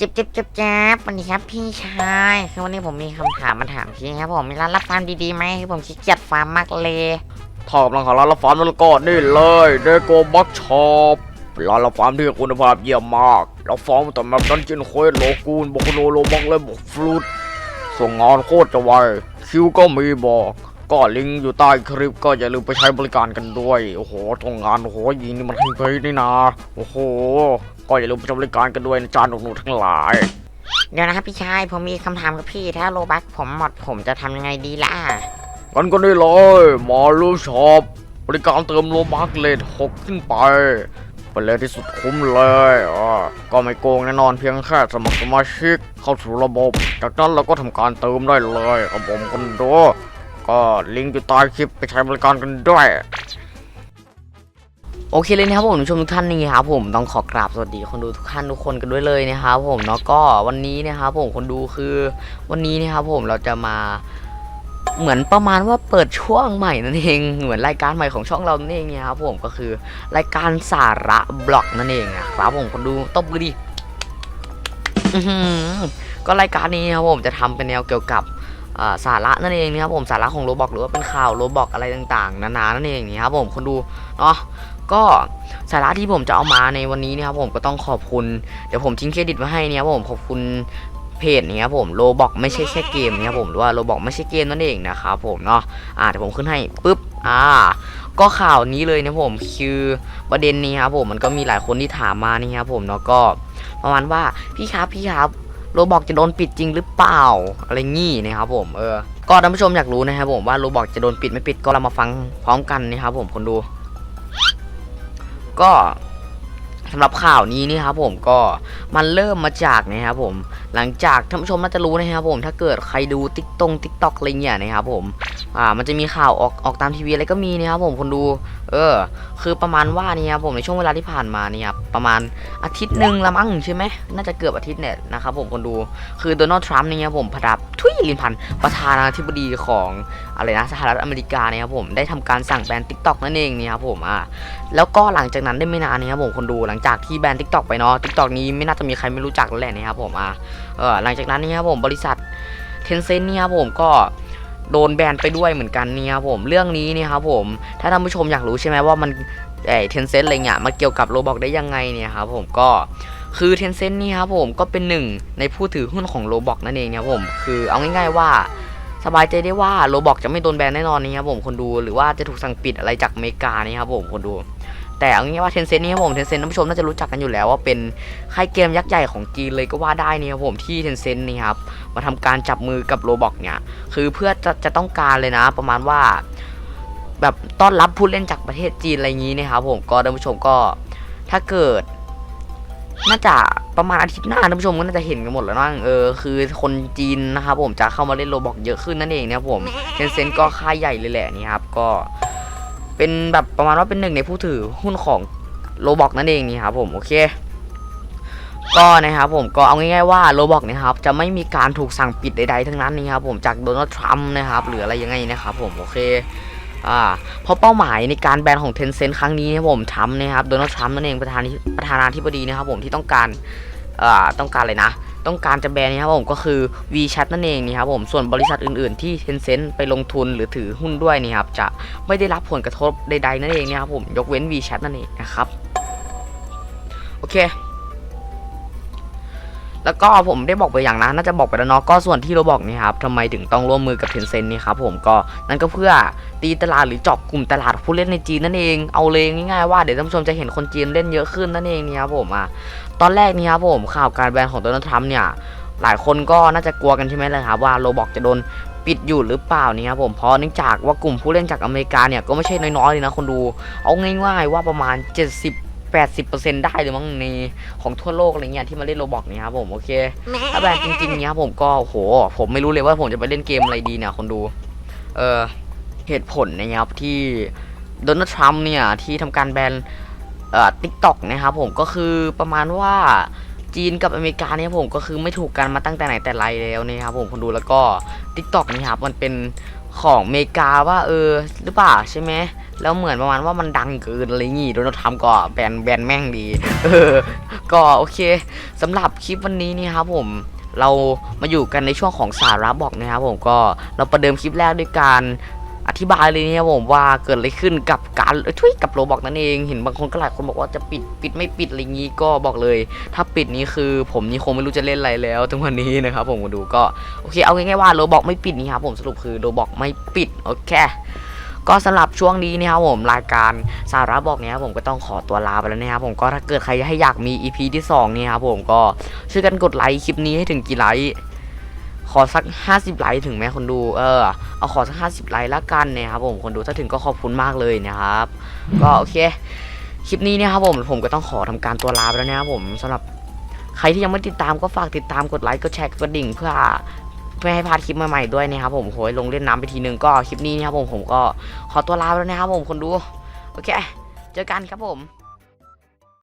จิบจิบจิบจิบวันนี้ครับพี่ชายคือวันนี้ผมมีคำถามมาถามพี่ครับผมมีร้านรับฟาร์มดีๆไหมคือผมขี้เกียจฟาร์มมากเลยถ้ากำลังหาร้านละฟาร์มแล้วก็นี่เลยเดโกบ็อกช็อปร้านละฟาร์มที่คุณภาพเยี่ยมมากแล้วฟาร์มแต่แบบดันจินโคยโลกูนบอกโนโลบอกเลยบอกฟลุตส่งงานโคตรจะไวคิวก็มีบอกก็ลิงก์อยู่ใต้คลิปก็อย่าลืมไปใช้บริการกันด้วย โอ้โหทงงานโอ้โหยิงนี่มันเฮ้ยนี่นะ โอ้โห ก็อย่าลืมไปช้บริการกันด้วยนะจานหนูๆทั้งหลาย เดี๋ยวนะครับพี่ชาย ผมมีคำถามกับพี่ ถ้าโลบักผมหมดผมจะทำยังไงดีล่ะ กันก็ได้เลยมาลูช็อปบริการเติมโลบักเลทหกขึ้นไปเป็นเลทที่สุดคุ้มเลยอ่าก็ไม่โกงแน่นอนเพียงแค่สมัครสมาชิกเข้าสู่ระบบ จากนั้นเราก็ทำการเติมได้เลยครับผมคนดูก็ลิงก์อยู่ใต้คลิปไปใช้บริการกันด้วย โอเคเลยนะครับผมผู้ชมทุกท่านนี่ครับผมต้องขอกราบสวัสดีคนดูทุกท่านทุกคนกันด้วยเลยนะครับผมเนาะก็วันนี้นะครับผมคนดูคือวันนี้นะครับผมเราจะมาเหมือนประมาณว่าเปิดช่วงใหม่นั่นเองเหมือนรายการใหม่ของช่องเรานั่นเองนี่ยครับผมก็คือรายการสาระบล็อกนั่นเองนะครับผมคนดูตบมือดิอื้อหือก็รายการนี้นะครับผมจะทำเป็นแนวเกี่ยวกับสาระนั่นเองนะครับผมสาระของโรบอกหรือว่าเป็นข่าวโรบอกอะไรต่างๆ นานานั่นเองนี่ครับผมคนดูเนาะ ก็สาระที่ผมจะเอามาในวันนี้นะครับผมก็ต้องขอบคุณ เดี๋ยวผมทิ้งเครดิตไว้ให้นะครับผมขอบคุณเพจนี้ครับผมโลบอกไม่ใช่แค่เกมนะครับผมหรือว่าโลบอกไม่ใช่เกมนั่นเองนะครับผมเนาะอ่าเดี๋ยวผมขึ้นให้ปุ๊บอ่า ก็ข่าวนี้เลยนะผมคือประเด็นนี้ครับผมมันก็มีหลายคนที่ถามมานี่ครับผมเนาะก็ประมาณว่าพี่ครับพี่ครับโลบอกจะโดนปิดจริงหรือเปล่าอะไรงี้นะครับผมเออก็ท่านผู้ชมอยากรู้นะครับผมว่าโลบอกจะโดนปิดไม่ปิดก็เรามาฟังพร้อมกันนะครับผมคนดู ก็สำหรับข่าวนี้นี่ครับผมก็มันเริ่มมาจากนะครับผม หลังจากท่านผู้ชมน่าจะรู้นะครับผมถ้าเกิดใครดูติ๊กตงติ๊กตอกอะไรเงี้ยนะครับผมอ่ามันจะมีข่าวออกออกตามทีวีอะไรก็มีนะครับผมคนดู เออ คือประมาณว่านี่ครับผมในช่วงเวลาที่ผ่านมานี่ครับประมาณอาทิตย์หนึ่งละมั้งใช่ไหมน่าจะเกือบอาทิตย์เนี่ยนะครับผมคนดูคือโดนัลด์ทรัมป์นี่ครับผมประดับ ทุยลินพันประธานาธิบดีของอะไรนะสหรัฐอเมริกาเนี่ยครับผมได้ทำการสั่งแบนติ๊กตอกนั่นเองเนี่ยครับผมอ่าแล้วก็หลังจากนั้นได้ไม่นานนี้ครับผมคนดูหลังจากที่แบนทิกตอกไปเนาะทิกตอกนี้ไม่น่าจะมีใครไม่รู้จักแล้วแหละนะครับผมอะเออหลังจากนั้นนี่ครับผมบริษัทเทนเซ็นเนี่ยครับผมก็โดนแบนไปด้วยเหมือนกันเนี่ยครับผมเรื่องนี้เนี่ยครับผมถ้าท่านผู้ชมอยากรู้ใช่ไหมว่ามันไอเทนเซ็นอะไรเงี้ยมาเกี่ยวกับโรบอกได้ยังไงเนี่ยครับผมก็ คือเทนเซ็นนี่ครับผมก็เป็นหนึ่งในผู้ถือหุ้นของโรบอกนั่นเองครับผมคือเอาง่ายๆว่าสบายใจได้ว่าโรบอกจะไม่โดนแบนแน่นอนนี่ครับผมคนดูหรือว่าจะถูกสั่งปิดอะไรจากอเมริกานี่ครับผมคนดูแต่เอางี้ว่าเทนเซ็นนี่ครับผมเทนเซ็นท่านผู้ชมน่าจะรู้จักกันอยู่แล้วว่าเป็นค่ายเกมยักษ์ใหญ่ของจีนเลยก็ว่าได้นี่ครับผมที่เทนเซ็นนี่ครับมาทำการจับมือกับโรบอกเนี่ยคือเพื่อจะจะต้องการเลยนะประมาณว่า แบบต้อนรับผู้เล่นจากประเทศจีนอะไรอย่างนี้นะครับผมก็ท่านผู้ชมก็ถ้าเกิด น่าจะประมาณอาทิตย์หน้าท่านผู้ชมก็น่าจะเห็นกันหมดแล้วนะเออคือคนจีนนะครับผมจะเข้ามาเล่นโรบอกเยอะขึ้นนั่นเองนะครับผมเทนเซ็นก็ค่ายใหญ่เลยแหละนี่ครับก็เป็นแบบประมาณว่าเป็นหนึ่งในผู้ถือหุ้นของโรบอกนั่นเองนี่ครับผมโอเคก็นะครับผมก็เอาง่ายๆว่าโรบอกนะครับจะไม่มีการถูกสั่งปิดใดๆทั้งนั้นนี่ครับผมจากโดนัลด์ทรัมป์นะครับหรืออะไรยังไงนะครับผมโอเค อ่าเพราะเป้าหมายในการแบนของ Tencent ครั้งนี้นะผมทรัมป์นะครับโดนัลด์ทรัมป์นั่นเองประธานประธานาธิบดีนะครับผมที่ต้องการอ่าต้องการอะไรนะ ต้องการจะแบนนะครับผมก็คือ VChat นั่นเองนี่ครับผมส่วนบริษัทอื่นๆที่ Tencent ไปลงทุนหรือถือหุ้นด้วยนี่ครับจะไม่ได้รับผลกระทบใดๆนั่นเองนะครับผมยกเว้น VChat นั่นเองนะครับโอเค แล้วก็ผมได้บอกไปอย่างนะน่าจะบอกไปแล้วเนาะก็ส่วนที่เราบอกนี่ครับทำไมถึงต้องร่วมมือกับ Tencent นี่ครับผมก็นั่นก็เพื่อตีตลาดหรือเจาะกลุ่มตลาดผู้เล่นในจีนนั่นเองเอาเลยง่ายๆว่าเดี๋ยวท่านผู้ชมจะเห็นคนจีนเล่นเยอะขึ้นนั่นเองนี่ครับผมอะตอนแรกนี่ครับผมข่าวการแบนของโดนัลด์ทรัมป์เนี่ยหลายคนก็น่าจะกลัวกันใช่ไหมล่ะครับว่าโรบอกจะโดนปิดอยู่หรือเปล่านี่ครับผมเพราะเนื่องจากว่ากลุ่มผู้เล่นจากอเมริกาเนี่ยก็ไม่ใช่น้อยๆเลยนะคนดู เอาง่ายๆว่าประมาณ 70 80%ได้เลยมั้งในของทั่วโลกอะไรเงี้ยที่มาเล่นโรบอกเนี่ยครับผมโอเคถ้าแบนจริงๆเนี่ยครับผมก็โห ผมไม่รู้เลยว่าผมจะไปเล่นเกมอะไรดีเนี่ยคนดู เออเหตุผลนะครับที่โดนัลด์ทรัมป์เนี่ยที่ทำการแบนเอ่อทิกตอกนะครับผมก็คือประมาณว่าจีนกับอเมริกาเนี่ยผมก็คือไม่ถูกกันมาตั้งแต่ไหนแต่ไรแล้วนะครับผมคนดูแล้วก็ t ิ k t o k นี่ครับมันเป็น ของเมกาว่าเออหรือเปล่าใช่ไหมแล้วเหมือนประมาณว่ามันดังเกินอะไรงี้โดนทรัมป์ก็แบนแบนแม่งดี เออ ก็โอเคสำหรับคลิปวันนี้นี่ครับผมเรามาอยู่กันในช่วงของสาระบอกนะครับผมก็เราประเดิมคลิปแรกด้วยการ อธิบายเลยเนะครับผมว่าเกิดอะไรขึ้นกับการเอ้ยทุยกับโรบอกนั่นเองเห็นบางคนก็หลายคนบอกว่าจะปิดปิดไม่ปิดอะไรงี้ก็บอกเลย ถ้าปิดนี้คือผมนี่คงไม่รู้จะเล่นอะไรแล้วทุกวันนี้นะครับผมมาดูก็โอเคเอาง่ายๆว่าโรบอกไม่ปิดนี่ครับผมสรุปคือโรบอกไม่ปิดโอเคก็สำหรับช่วงนี้เนะครับผมรายการสาระบอกเนี่ยครับผมก็ต้องขอตัวลาไปแล้วนะครับผมก็ถ้าเกิดใครให้อยากมี EP ที่2เนี่ยครับผมก็ช่วยกันกดไลค์คลิปนี้ให้ถึงกี่ไลค์ ขอสัก 50 ไลค์ถึงไหมคนดู เออ เอาขอสัก 50 ไลค์ละกันนะครับผมคนดูถ้าถึงก็ขอบคุณมากเลยนะครับ ก็โอเค คลิปนี้เนี่ยครับผมผมก็ต้องขอทำการตัวลาไปแล้วนะครับผมสำหรับใครที่ยังไม่ติดตามก็ฝากติดตามกดไลค์กดแชร์กดดิ่งเพื่อไม่ให้พลาดคลิปใหม่ๆด้วยนะครับผมโหยลงเล่นน้ำไปทีนึงก็คลิปนี้นะครับผมผมก็ขอตัวลาไปแล้วนะครับผมคนดู โอเค เจอกันครับผม